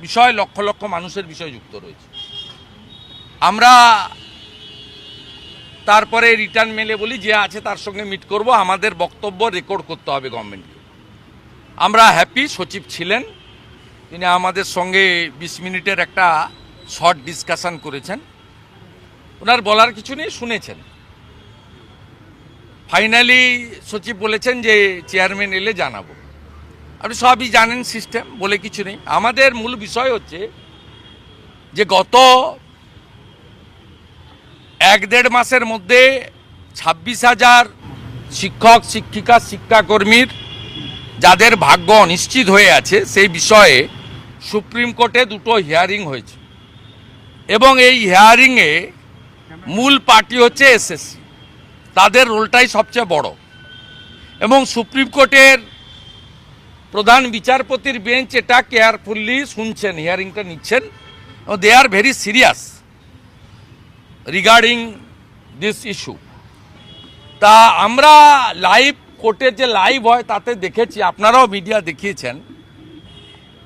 বিষয় লক্ষ লক্ষ মানুষের বিষয় যুক্ত রয়েছে। আমরা তারপরে রিটার্ন মেলে বলি, যে আছে তার সঙ্গে মিট করব, আমাদের বক্তব্য রেকর্ড করতে হবে গভর্নমেন্টকে আমরা হ্যাপি সচিব ছিলেন। তিনি আমাদের সঙ্গে বিশ মিনিটের একটা শর্ট ডিসকাশন করেছেন। ওনার বলার কিছু নেই, শুনেছেন। ফাইনালি সচিব বলেছেন যে চেয়ারম্যান এলে জানাব। আপনি সবই জানেন সিস্টেম বলে কিছু নেই। আমাদের মূল বিষয় হচ্ছে যে গত এক দেড় মাসের মধ্যে ছাব্বিশ হাজার শিক্ষক, শিক্ষিকা, শিক্ষাকর্মীর যাদের ভাগ্য অনিশ্চিত হয়ে আছে, সেই বিষয়ে সুপ্রিম কোর্টে দুটো হিয়ারিং হয়েছে। এবং এই হিয়ারিংয়ে মূল পার্টি হচ্ছে এসএসসি তাদের রোলটাই সবচেয়ে বড়। এবং সুপ্রিম কোর্টের প্রধান বিচারপতির বেঞ্চ এটা কেয়ারফুললি শুনছেন, হিয়ারিংটা নিচ্ছেন। They are very serious regarding this issue তা আমরা লাইভ কোর্টে যে লাইভ হয়, তাতে দেখেছি, আপনারাও মিডিয়া দেখিয়েছেন,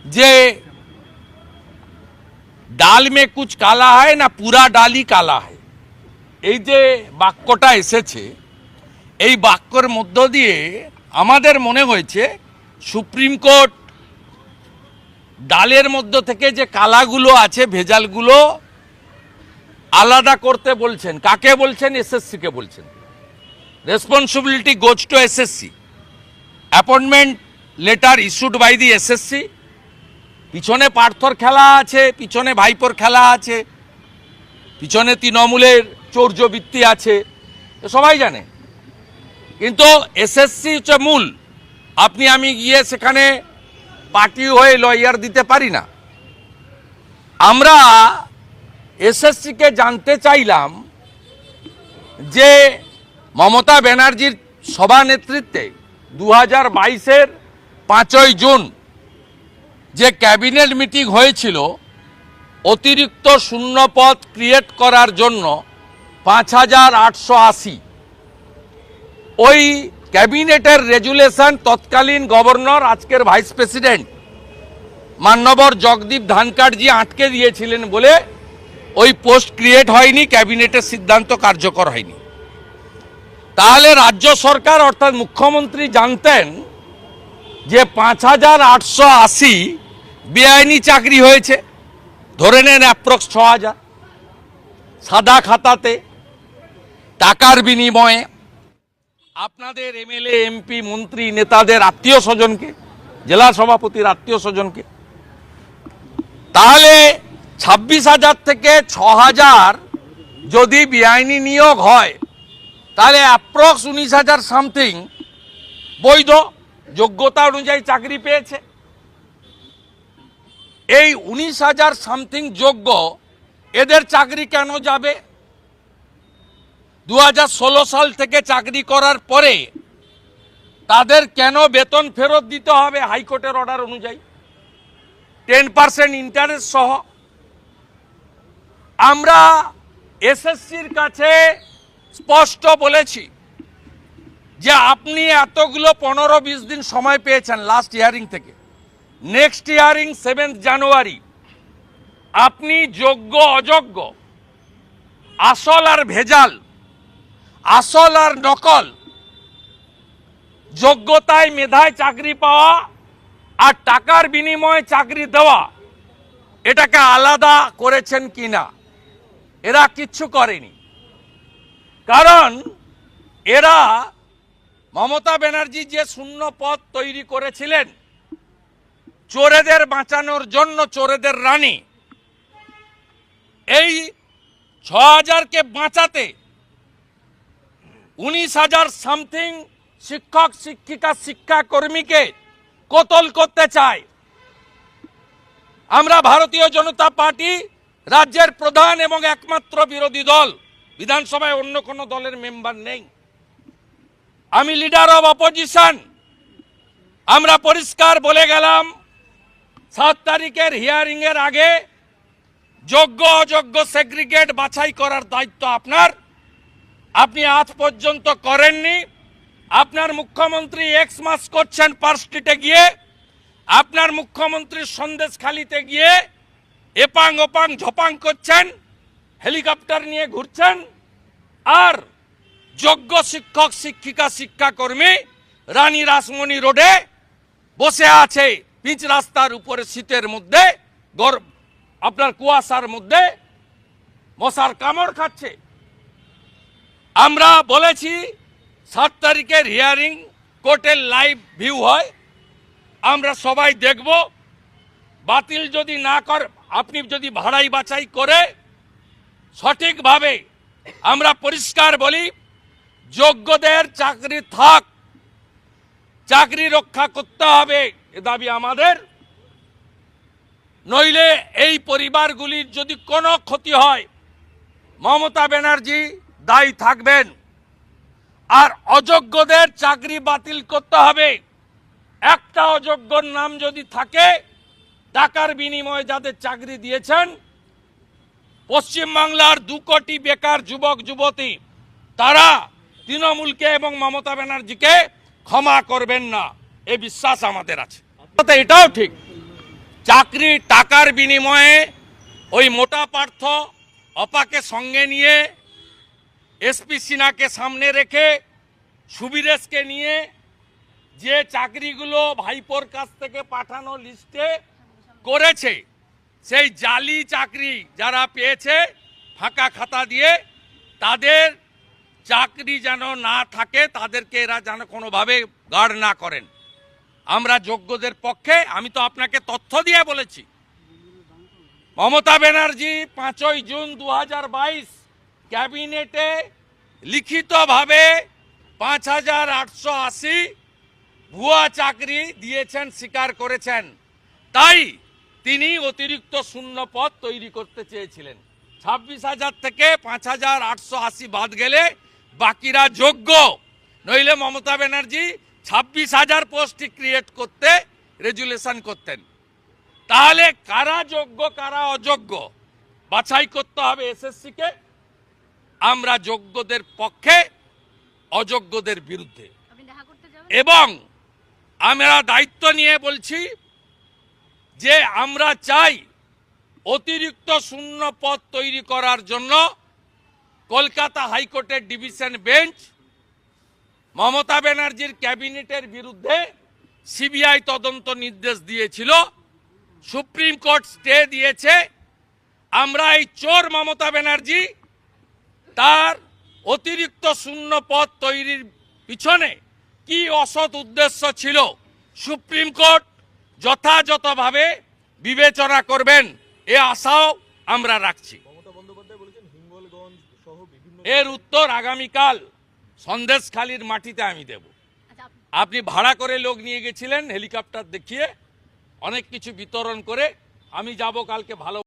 যে ডাল মে কুচ কালা হয় না পুরা ডালই কালা হয় এই যে বাক্যটা এসেছে, এই বাক্যর মধ্য দিয়ে আমাদের মনে হয়েছে সুপ্রিম কোর্ট ডালের মধ্য থেকে যে কালাগুলো আছে, ভেজালগুলো আলাদা করতে বলছেন। কাকে বলছেন? এসএসসিকে বলছেন। Responsibility goes to SSC appointment letter issued by the SSC পিছনে পার্থর খেলা আছে, পিছনে ভাইপোর খেলা আছে, পিছনে তৃণমূলের চৌর্যবৃত্তি আছে সবাই জানে। কিন্তু এসএসসি হচ্ছে মূল। আপনি আমি গিয়ে সেখানে পার্টি হয়ে লয়ার দিতে পারি না। আমরা এসএসসিকে জানতে চাইলাম যে মমতা ব্যানার্জির সভানেতৃত্বে দু হাজার বাইশের পাঁচই জুন যে ক্যাবিনেট মিটিং হয়েছিল, অতিরিক্ত শূন্যপদ ক্রিয়েট করার জন্য পাঁচ হাজার আটশো আশি। ওই ক্যাবিনেটের রেজুলেশন তৎকালীন গভর্নর, আজকের ভাইস প্রেসিডেন্ট মান্যবর জগদীপ ধানকারজি আটকে দিয়েছিলেন বলে ওই পোস্ট ক্রিয়েট হয়নি, ক্যাবিনেটের সিদ্ধান্ত কার্যকর হয়নি। তাহলে রাজ্য সরকার, অর্থাৎ মুখ্যমন্ত্রী জানতেন যে পাঁচ হাজার আটশো আশি বেআইনি চাকরি হয়েছে, ধরে নেন অ্যাপ্রক্স ছ হাজার। সাদা খাতাতে টাকার বিনিময়ে আপনাদের এমএলএ, এমপি, মন্ত্রী, নেতাদের আত্মীয় স্বজনকে, জেলা সভাপতির আত্মীয় স্বজনকে, তাহলে ছাব্বিশ হাজার থেকে ছ হাজার যদি বেআইনি নিয়োগ হয়, তাহলে অ্যাপ্রক্স উনিশ হাজার সামথিং বৈধ যোগ্যতা অনুযায়ী চাকরি পেয়েছে। এই উনিশ হাজার সামথিং যোগ্য, এদের চাকরি কেন যাবে? দু হাজার ষোলো সাল থেকে চাকরি করার পরে তাদের কেন বেতন ফেরত দিতে হবে হাইকোর্টের অর্ডার অনুযায়ী? টেন পার্সেন্ট ইন্টারেস্ট সহ। আমরা এসএসসির কাছে স্পষ্ট বলেছি যে আপনি এতগুলো পনেরো বিশ দিন সময় পেয়েছেন লাস্ট ইয়ারিং থেকে। নেক্সট ইয়ারিং সেভেন্থ জানুয়ারি আপনি যোগ্য, অযোগ্য, আসল আর ভেজাল আসল আর নকল। যোগ্যতায় মেধায় চাকরি পাওয়া আর টাকার বিনিময়ে চাকরি দেওয়া, এটাকে আলাদা করেছেন কিনা, এরা কিচ্ছু করেনি। কারণ এরা মমতা ব্যানার্জি যে শূন্য পদ তৈরি করেছিলেন, চোরেদের বাঁচানোর জন্য চোরেদের রানী, এই ছ হাজারকে বাঁচাতে উনিশ হাজার সামথিং শিক্ষক, শিক্ষিকা শিক্ষাকর্মীকে কতল করতে চায়? আমরা ভারতীয় জনতা পার্টি রাজ্যের প্রধান এবং একমাত্র বিরোধী দল। বিধানসভায় অন্য কোনো দলের মেম্বার নেই। আমি লিডার অব অপোজিশন আমরা পরিষ্কার বলে গেলাম, সাত তারিখের হিয়ারিং এর আগে যোগ্য অযোগ্য সেগ্রিগেট বাছাই করার দায়িত্ব আপনার। আপনি আজ পর্যন্ত করেননি। আপনার মুখ্যমন্ত্রী এক্স মাস করছেন পার্ক গিয়ে। আপনার মুখ্যমন্ত্রীর সন্দেশখালিতে গিয়ে এপাং ওপাং ঝপাং করছেন, হেলিকপ্টার নিয়ে ঘুরছেন। আর যোগ্য শিক্ষক, শিক্ষিকা, শিক্ষাকর্মী রানী রাসমণি রোডে বসে আছে পিচ রাস্তার উপরে শীতের মধ্যে, গর- আপনার কুয়াশার মধ্যে মশার কামড় খাচ্ছে। আমরা বলেছি সাত তারিখের হিয়ারিং কোর্টের লাইভ ভিউ হয়। আমরা সবাই দেখব। বাতিল যদি না কর আপনি যদি ভাড়াই বাছাই করে সঠিকভাবে আমরা পরিষ্কার বলি, যোগ্যদের চাকরি থাক। চাকরি রক্ষা করতে হবে, এ দাবি আমাদের। নইলে এই পরিবারগুলির যদি কোনো ক্ষতি হয়, মমতা ব্যানার্জি দায়ী থাকবেন। আর অযোগ্যদের চাকরি বাতিল করতে হবে। একটা অযোগ্যর নাম যদি থাকে, টাকার বিনিময়ে যাদের চাকরি দিয়েছেন, পশ্চিমবাংলার দু কোটি বেকার যুবক, যুবতী, তারা তৃণমূলকে এবং মমতা ব্যানার্জিকে ক্ষমা করবেন না। এ বিশ্বাস আমাদের আছে। এটাও ঠিক। চাকরি টাকার বিনিময়ে ওই মোটা পার্থ অপাকে সঙ্গে নিয়ে এসপি সিনহাকে সামনে রেখে সুবিরেশকে নিয়ে যে চাকরিগুলো ভাইপোর কাছ থেকে পাঠানো লিস্টে করেছে, সেই জালি চাকরি যারা পেয়েছে ফাঁকা খাতা দিয়ে, তাদের চাকরি যেন না থাকে, তাদেরকে এরা যেন কোনোভাবে গার্ড না করেন। আমরা যোগ্যদের পক্ষে, আমি তো আপনাকে তথ্য দিয়ে বলেছি। মমতা ব্যানার্জি পাঁচই জুন দু হাজার বাইশ ক্যাবিনেটে লিখিতভাবে পাঁচ হাজার আটশো আশি ভুয়া চাকরি দিয়েছেন, স্বীকার করেছেন। তাই তিনি অতিরিক্ত শূন্য পদ তৈরি করতে চেয়েছিলেন। ছাব্বিশ হাজার থেকে পাঁচ হাজার আটশো আশি বাদ গেলে বাকিরা যোগ্য। নইলে মমতা ব্যানার্জি ছাব্বিশ হাজার পোস্ট ক্রিয়েট করতে রেজুলেশন করতেন। তাহলে কারা যোগ্য, কারা অযোগ্য? বাছাই করতে হবে এসএসসিকে। আমরা যোগ্যদের পক্ষে অযোগ্যদের বিরুদ্ধে। এবং আমরা দায়িত্ব নিয়ে বলছি যে আমরা চাই অতিরিক্ত শূন্য পদ তৈরি করার জন্য কলকাতা হাইকোর্টের ডিভিশন বেঞ্চ মমতা ব্যানার্জির ক্যাবিনেটের বিরুদ্ধে সিবিআই তদন্ত নির্দেশ দিয়েছিল। সুপ্রিম কোর্ট স্টে দিয়েছে। আমরা এই চোর মমতা ব্যানার্জি তার অতিরিক্ত শূন্য পদ তৈরির পিছনে কি অসৎ উদ্দেশ্য ছিল সুপ্রিম কোর্ট যথাযথভাবে বিবেচনা করবেন এ আশাও আমরা রাখছি। মমতা বন্দ্যোপাধ্যায় বলেছেন হিঙ্গলগঞ্জ সহ বিভিন্ন এর উত্তর আগামীকাল সন্দেশখালির মাটিতে আমি দেব। আচ্ছা আপনি ভাড়া করে লোক নিয়ে গেছিলেন হেলিকপ্টার দেখিয়ে অনেক কিছু বিতরণ করে আমি যাব কালকে ভালো